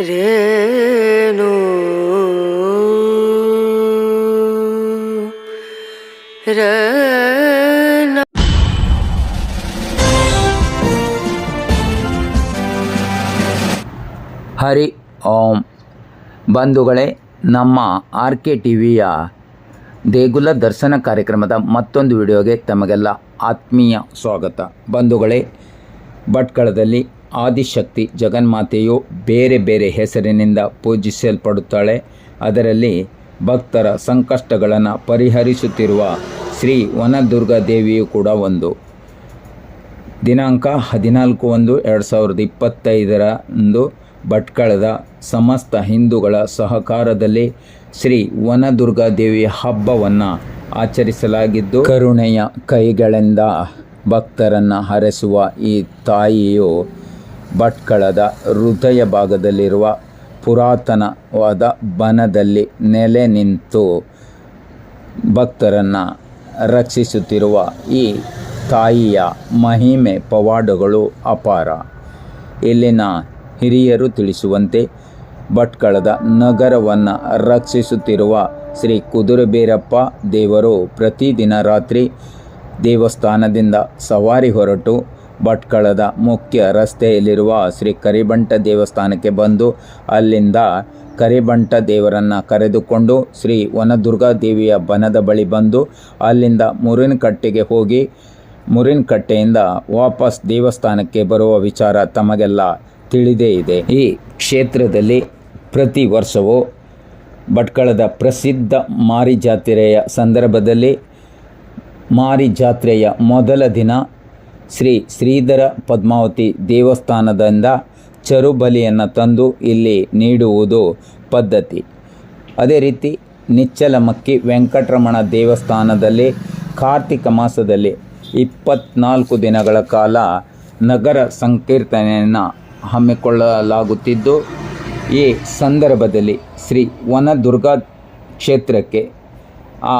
ರೇಣು. ರ ಹರಿ ಓಂ. ಬಂಧುಗಳೇ, ನಮ್ಮ ಆರ್ ಕೆ ಟಿ ವಿಯ ದೇಗುಲ ದರ್ಶನ ಕಾರ್ಯಕ್ರಮದ ಮತ್ತೊಂದು ವಿಡಿಯೋಗೆ ತಮಗೆಲ್ಲ ಆತ್ಮೀಯ ಸ್ವಾಗತ. ಬಂಧುಗಳೇ, ಭಟ್ಕಳದಲ್ಲಿ ಆದಿಶಕ್ತಿ ಜಗನ್ಮಾತೆಯು ಬೇರೆ ಬೇರೆ ಹೆಸರಿನಿಂದ ಪೂಜಿಸಲ್ಪಡುತ್ತಾಳೆ. ಅದರಲ್ಲಿ ಭಕ್ತರ ಸಂಕಷ್ಟಗಳನ್ನು ಪರಿಹರಿಸುತ್ತಿರುವ ಶ್ರೀ ವನದುರ್ಗ ದೇವಿಯು ಕೂಡ ಒಂದು. ದಿನಾಂಕ ಹದಿನಾಲ್ಕು ಒಂದು ಎರಡು ಸಾವಿರದ ಇಪ್ಪತ್ತೈದರಂದು ಭಟ್ಕಳದ ಸಮಸ್ತ ಹಿಂದೂಗಳ ಸಹಕಾರದಲ್ಲಿ ಶ್ರೀ ವನದುರ್ಗಾ ದೇವಿಯ ಹಬ್ಬವನ್ನು ಆಚರಿಸಲಾಗಿದ್ದು, ಕರುಣೆಯ ಕೈಗಳಿಂದ ಭಕ್ತರನ್ನು ಹರಸುವ ಈ ತಾಯಿಯು ಭಟ್ಕಳದ ಹೃದಯ ಭಾಗದಲ್ಲಿರುವ ಪುರಾತನವಾದ ಬನದಲ್ಲಿ ನೆಲೆ ನಿಂತು ಭಕ್ತರನ್ನು ರಕ್ಷಿಸುತ್ತಿರುವ ಈ ತಾಯಿಯ ಮಹಿಮೆ ಪವಾಡಗಳು ಅಪಾರ. ಇಲ್ಲಿನ ಹಿರಿಯರು ತಿಳಿಸುವಂತೆ ಭಟ್ಕಳದ ನಗರವನ್ನು ರಕ್ಷಿಸುತ್ತಿರುವ ಶ್ರೀ ಕುದುರೆಬೇರಪ್ಪ ದೇವರು ಪ್ರತಿದಿನ ರಾತ್ರಿ ದೇವಸ್ಥಾನದಿಂದ ಸವಾರಿ ಹೊರಟು ಭಟ್ಕಳದ ಮುಖ್ಯ ರಸ್ತೆಯಲ್ಲಿರುವ ಶ್ರೀ ಕರಿಬಂಟ ದೇವಸ್ಥಾನಕ್ಕೆ ಬಂದು ಅಲ್ಲಿಂದ ಕರಿಬಂಟ ದೇವರನ್ನು ಕರೆದುಕೊಂಡು ಶ್ರೀ ವನದುರ್ಗಾ ದೇವಿಯ ಬನದ ಬಳಿ ಬಂದು ಅಲ್ಲಿಂದ ಮುರಿನಕಟ್ಟೆಗೆ ಹೋಗಿ ಮುರಿನಕಟ್ಟೆಯಿಂದ ವಾಪಸ್ ದೇವಸ್ಥಾನಕ್ಕೆ ಬರುವ ವಿಚಾರ ತಮಗೆಲ್ಲ ತಿಳಿದೇ ಇದೆ. ಈ ಕ್ಷೇತ್ರದಲ್ಲಿ ಪ್ರತಿ ವರ್ಷವೂ ಭಟ್ಕಳದ ಪ್ರಸಿದ್ಧ ಮಾರಿ ಜಾತ್ರೆಯ ಸಂದರ್ಭದಲ್ಲಿ ಮಾರಿ ಜಾತ್ರೆಯ ಮೊದಲ ದಿನ ಶ್ರೀ ಶ್ರೀಧರ ಪದ್ಮಾವತಿ ದೇವಸ್ಥಾನದಿಂದ ಚರುಬಲಿಯನ್ನು ತಂದು ಇಲ್ಲಿ ನೀಡುವುದು ಪದ್ಧತಿ. ಅದೇ ರೀತಿ ನಿಚ್ಚಲಮಕ್ಕಿ ವೆಂಕಟರಮಣ ದೇವಸ್ಥಾನದಲ್ಲಿ ಕಾರ್ತಿಕ ಮಾಸದಲ್ಲಿ ಇಪ್ಪತ್ನಾಲ್ಕು ದಿನಗಳ ಕಾಲ ನಗರ ಸಂಕೀರ್ತನೆಯನ್ನು ಹಮ್ಮಿಕೊಳ್ಳಲಾಗುತ್ತಿದ್ದು, ಈ ಸಂದರ್ಭದಲ್ಲಿ ಶ್ರೀ ವನದುರ್ಗಾ ಕ್ಷೇತ್ರಕ್ಕೆ ಆ,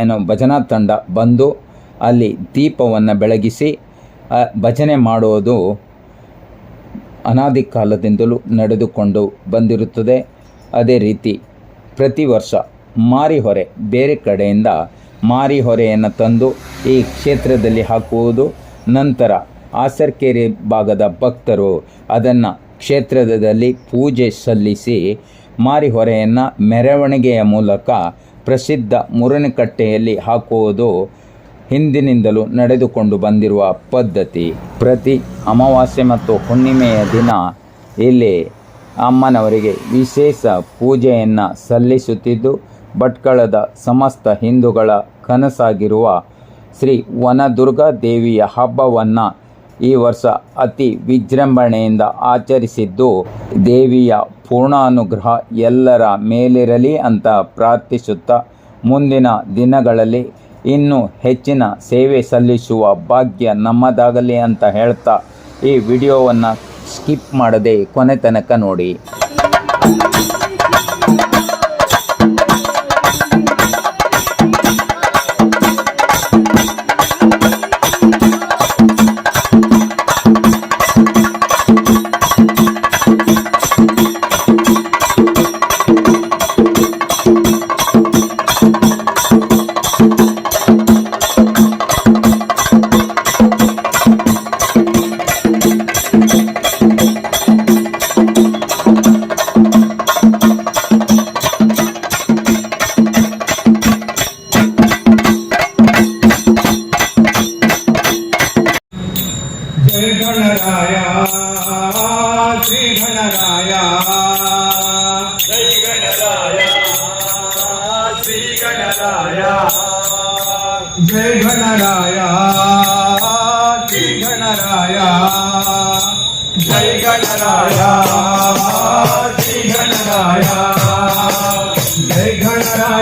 ಏನು ಭಜನಾ ತಂಡ ಬಂದು ಅಲ್ಲಿ ದೀಪವನ್ನು ಬೆಳಗಿಸಿ ಭಜನೆ ಮಾಡುವುದು ಅನಾದಿ ಕಾಲದಿಂದಲೂ ನಡೆದುಕೊಂಡು ಬಂದಿರುತ್ತದೆ. ಅದೇ ರೀತಿ ಪ್ರತಿ ವರ್ಷ ಮಾರಿಹೊರೆ ಬೇರೆ ಕಡೆಯಿಂದ ಮಾರಿಹೊರೆಯನ್ನು ತಂದು ಈ ಕ್ಷೇತ್ರದಲ್ಲಿ ಹಾಕುವುದು. ನಂತರ ಆಸರ್ಕೆರೆ ಭಾಗದ ಭಕ್ತರು ಅದನ್ನು ಕ್ಷೇತ್ರದಲ್ಲಿ ಪೂಜೆ ಸಲ್ಲಿಸಿ ಮಾರಿಹೊರೆಯನ್ನು ಮೆರವಣಿಗೆಯ ಮೂಲಕ ಪ್ರಸಿದ್ಧ ಮುರನಕಟ್ಟೆಯಲ್ಲಿ ಹಾಕುವುದು ಹಿಂದಿನಿಂದಲೂ ನಡೆದುಕೊಂಡು ಬಂದಿರುವ ಪದ್ಧತಿ ಪ್ರತಿ ಅಮಾವಾಸ್ಯೆ ಮತ್ತು ಹುಣ್ಣಿಮೆಯ ದಿನ ಇಲ್ಲಿ ಅಮ್ಮನವರಿಗೆ ವಿಶೇಷ ಪೂಜೆಯನ್ನು ಸಲ್ಲಿಸುತ್ತಿದ್ದು, ಭಟ್ಕಳದ ಸಮಸ್ತ ಹಿಂದೂಗಳ ಕನಸಾಗಿರುವ ಶ್ರೀ ವನದುರ್ಗಾ ದೇವಿಯ ಹಬ್ಬವನ್ನು ಈ ವರ್ಷ ಅತಿ ವಿಜೃಂಭಣೆಯಿಂದ ಆಚರಿಸಿದ್ದು, ದೇವಿಯ ಪೂರ್ಣಾನುಗ್ರಹ ಎಲ್ಲರ ಮೇಲಿರಲಿ ಅಂತ ಪ್ರಾರ್ಥಿಸುತ್ತಾ ಮುಂದಿನ ದಿನಗಳಲ್ಲಿ ಇನ್ನೂ ಹೆಚ್ಚಿನ ಸೇವೆ ಸಲ್ಲಿಸುವ ಭಾಗ್ಯ ನಮ್ಮದಾಗಲಿ ಅಂತ ಹೇಳ್ತಾ ಈ ವಿಡಿಯೋವನ್ನು ಸ್ಕಿಪ್ ಮಾಡದೆ ಕೊನೆ ತನಕ ನೋಡಿ.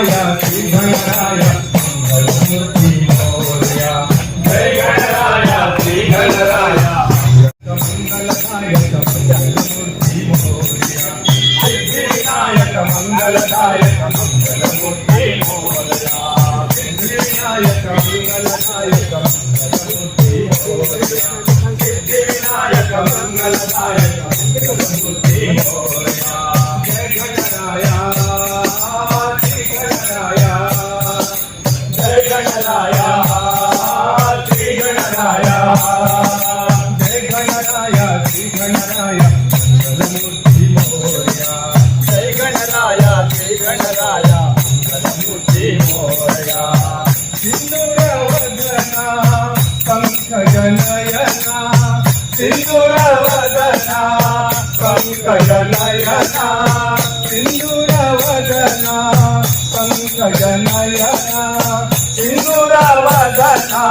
गणराय श्री పంకజనయనా సింధురవదనా పంకజనయనా సింధురవదనా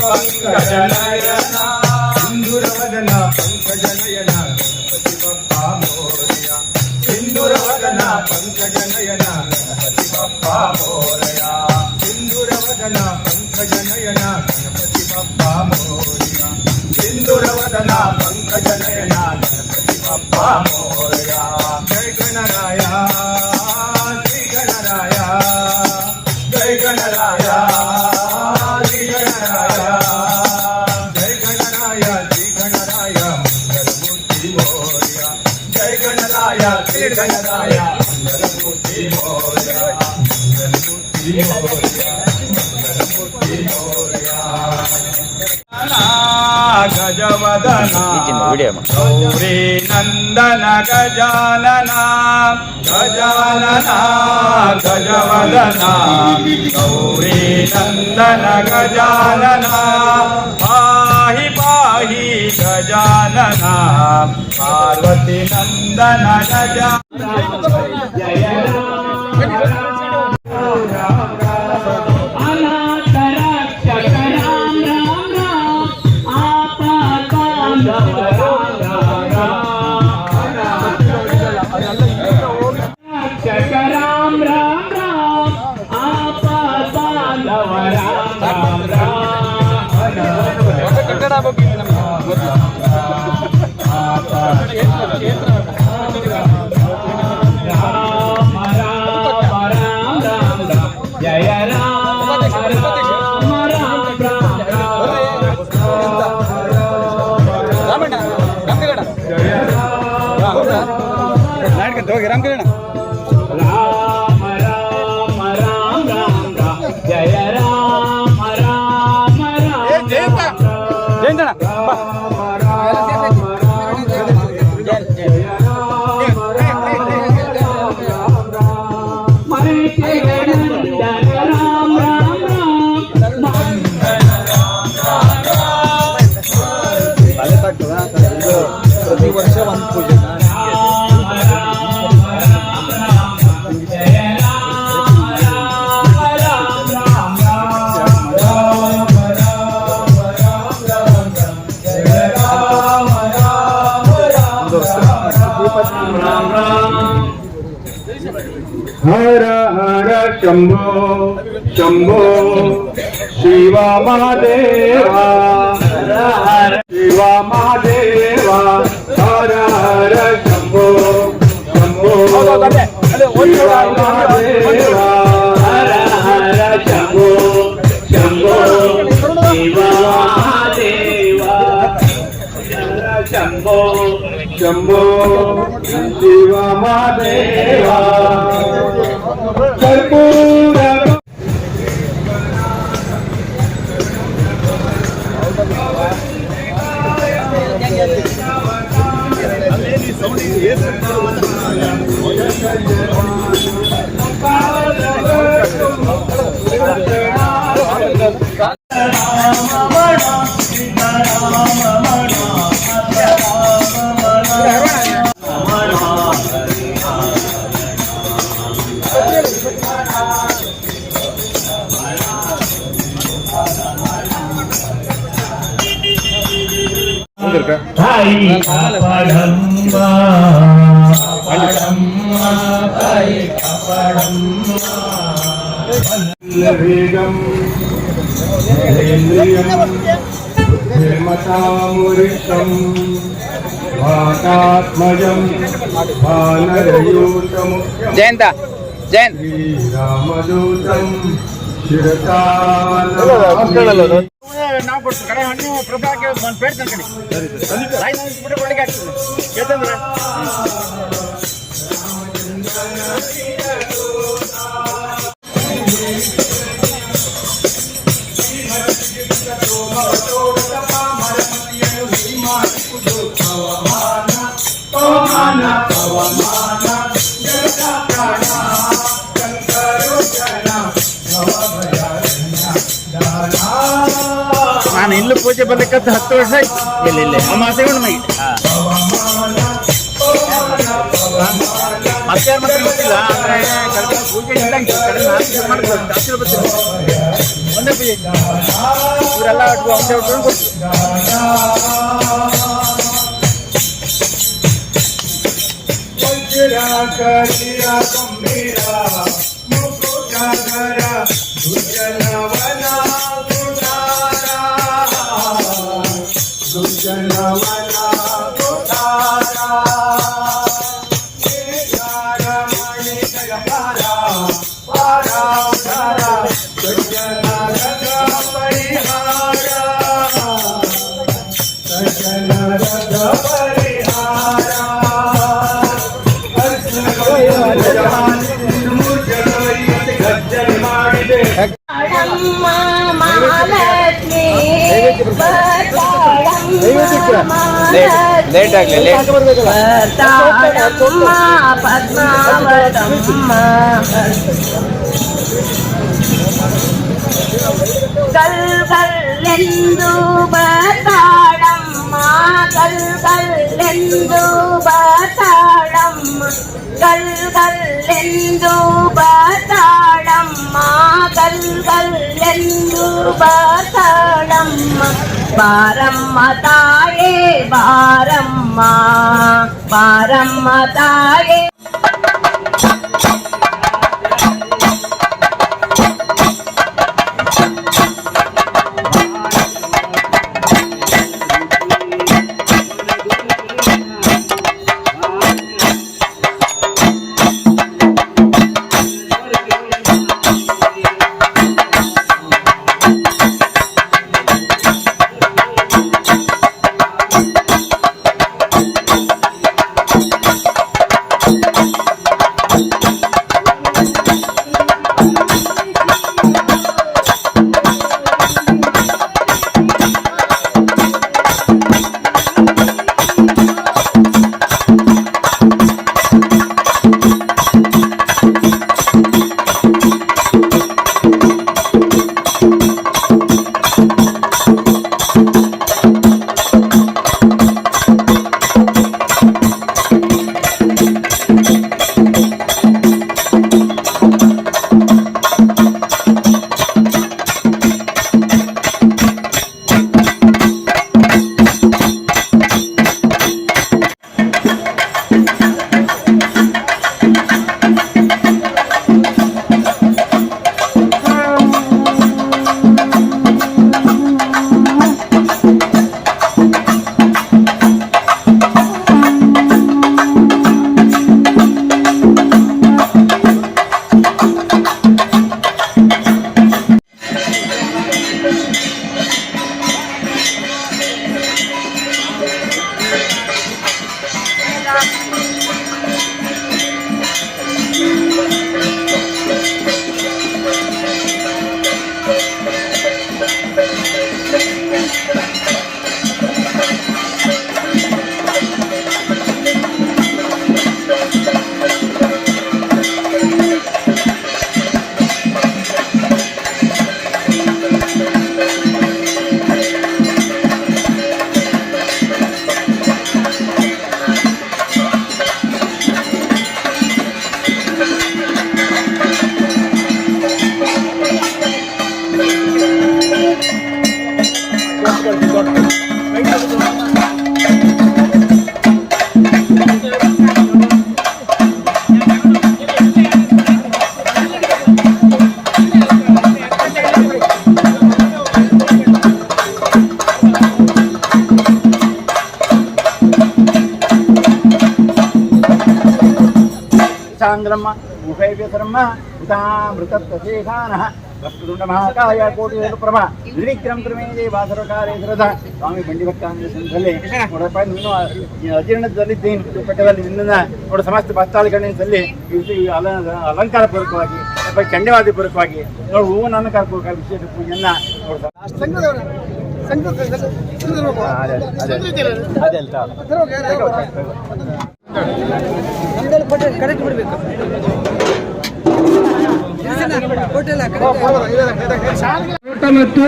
పంకజనయనా సింధురవదనా పంకజనయనా గణపతి బప్పా మోరయ. సింధురవదనా పంకజనయనా గణపతి బప్పా మోరయ. సింధురవదనా పంకజనయనా గణపతి బప్పా ఇందురవదన పంకజ నయన గణపతి బప్ప మోరయా జయ గణరాయ శ్రీ గణరాయ జయ గణరాయ శ్రీ గణరాయ జయ గణరాయ శ్రీ గణరాయ మంగళమూర్తి మోరయా జయ గణరాయ శ్రీ గణరాయ మంగళమూర్తి మోరయా మంగళమూర్తి మోరయా మంగళమూర్తి మోరయా. गजवदना गौरी नन्दन गजानना गजानना गजवदना गौरी नन्दन गजानना पाहि पाहि गजानना पार्वती नन्दन गजानना జయించనా हर हर शंभो शंभो। शिवा महादेवा। हर हर शिवा महादेव। శంభో శంభో శివమదేవా సౌండ్ मुरिष्टम् भाटात्मजम् भानरयूतमुख्यम् जयन्त जयन्त श्रीरामदूतम् शिरसानम् ನಾವು ಕೊಡ್ತೀವಿ ಕಡೆ ಹಣ್ಣು ಪ್ರಭಾಕ್ಕೆ ಒಂದು ಪ್ಲೇಟ್ ತಂದ್ಕಡಿ ರಾಯ್ ಬಿಟ್ಟು ಕೊಡ್ಲಿಕ್ಕೆ ಆಗ್ತದೆ ಕೇಳ್ತಂದ್ರೆ ನಾನು ಇಲ್ಲೂ ಪೂಜೆ ಬರ್ಲಿಕ್ಕಂತ ಹತ್ತು ವರ್ಷ ಆಯ್ತು ಇಲ್ಲ ಇಲ್ಲ ಅಮಾಸೆ ಹುಣ್ಣಿಮೆಗೆ ಮತ್ತೆ ಯಾರು ಮತ್ತೆ ಗೊತ್ತಿಲ್ಲ ಅಂದ್ರೆ ಕಡಿಮೆ ಪೂಜೆ ಇದ್ದಂಗೆ ಕಡಿಮೆ ನಾಲ್ಕು ಮಾಡ್ತಾರೆ ಜಾಸ್ತಿ ಬರ್ತೀನಿ ಒಂದೇ ಪೂಜೆ ಇವರೆಲ್ಲ ಒಂದೇ ಉಟ್ಕೊಂಡು ಕೊಡ್ತೀವಿ ವಜ್ರ ಕರಿಯ ಗಂಭೀರ ಮುಕುಟಗರ ದುರ್ಜನವನ ಕುಟಾರ ದುರ್ಜನವನ ಕುಟಾರ ಕೇದಾರಮಣಿ ಜಯಪಾರ ಪಾರಾಧಾರ ಸಜ್ಜನರದ ಪರಿಹಾರ ಸಜ್ಜನರದ ಪರಿಹಾರ ಬರ್ತಾಳಮ್ಮ ಲೇಟ್ ಆಗ್ಲಿ, ಲೇಟ್. ಬರ್ತಾಳಮ್ಮ ಪದ್ಮಾವತಮ್ಮ ಕಲ್ கல் கல்லெந்து பார்த்தாளம்மா கல் கல்லெந்து பார்த்தாளம்மா பாரம்ம தாயே பாரம்மா பாரம்ம தாயே ಸಾಂಗ್ರಮ್ಮ ಮುಖೈವ್ಯತರಮ್ಮ ಉತಾಮೃತತ್ವಶೇಷಾನಃ ವಸ್ತುದುಂಡ ಮಹಾಕಾಯ ಕೋಟಿ ಪ್ರಭ. ತ್ರಿವಿಕ್ರಮ ಕ್ರಮೇ ದೇವಾಸರಕಾರೇ ಸರದ. ಸ್ವಾಮಿ ಬಂಡಿ ಭಕ್ತ ಸಂಘದಲ್ಲಿ ನೋಡಪ್ಪ ನೀನು ಅಜೀರ್ಣದಲ್ಲಿದ್ದೇನು ಪಟ್ಟದಲ್ಲಿ ನಿನ್ನ ನೋಡ ಸಮಸ್ತ ಭಕ್ತಾದಿಗಳಿಂದಲ್ಲಿ ಈ ಅಲ ಅಲಂಕಾರ ಪೂರ್ವಕವಾಗಿ ಅಥವಾ ಚಂಡವಾದಿ ಪೂರ್ವಕವಾಗಿ ನೋಡು ಹೂವಿನ ಅಲಂಕಾರ ಪೂರ್ವಕ ವಿಶೇಷ ಪೂಜೆಯನ್ನ ನೋಡ್ತಾರೆ ಅದೇ. ಅಲ್ವಾ? ಲೋಟ ಮತ್ತು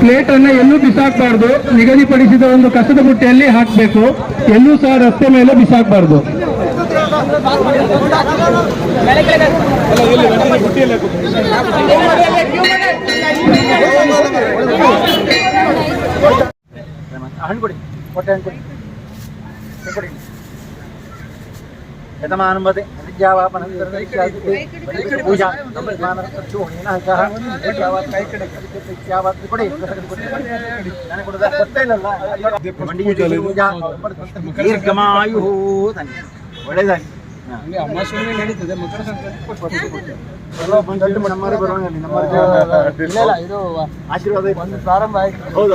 ಪ್ಲೇಟ್ ಅನ್ನ ಎಲ್ಲೂ ಬಿಸಾಕಬಾರ್ದು. ನಿಗದಿಪಡಿಸಿದ ಒಂದು ಕಸದ ಬುಟ್ಟಿಯಲ್ಲಿ ಹಾಕ್ಬೇಕು. ಎಲ್ಲೂ ಸಹ ರಸ್ತೆ ಮೇಲೆ ಬಿಸಾಕಬಾರ್ದು. ಹಣ್ಣು ಕೊಡಿ. ಹೊಟ್ಟೆ ಹಣ್ಣು ಕೊಡಿ. ಹಣ್ಣು ಕೊಡಿ. ಯತಮಾನುಮತೆ ಪೂಜಾ ದೀರ್ಘಮಾಯು ಒಳ್ಳೇದಾಗಿ ಆಶೀರ್ವಾದ ಪ್ರಾರಂಭ ಆಯ್ತು ಹೌದು.